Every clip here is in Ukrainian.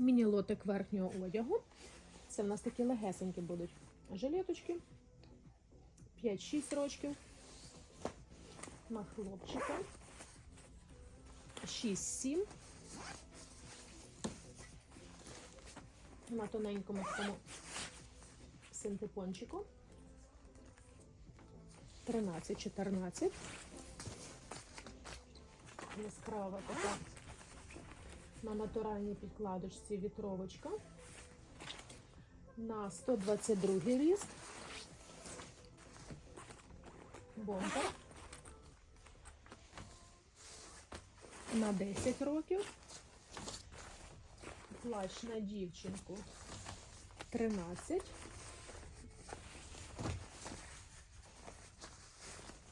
Міні-лотик верхнього одягу. Це в нас такі легесенькі будуть жилеточки. 5-6 рочків. На хлопчика. 6-7. На тоненькому такому синтепончику. 13-14. Яскрава така на натуральній підкладочці вітровочка. На 122 ріст. Бомбер. На 10 років. Плащ на дівчинку 13.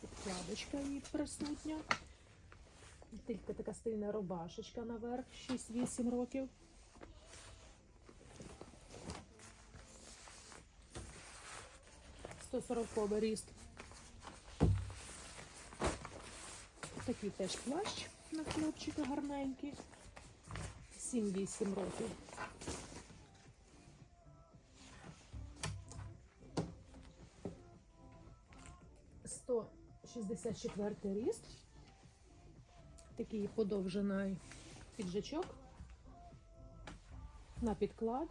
Підкладочка її присутня. Тільки така стильна рубашечка наверх, 6-8 років. Сто сороковий ріст. Такий теж плащ на хлопчика гарненький. 7-8 років. Сто шістдесят четвертий ріст. Такий подовжений піджачок на підклад.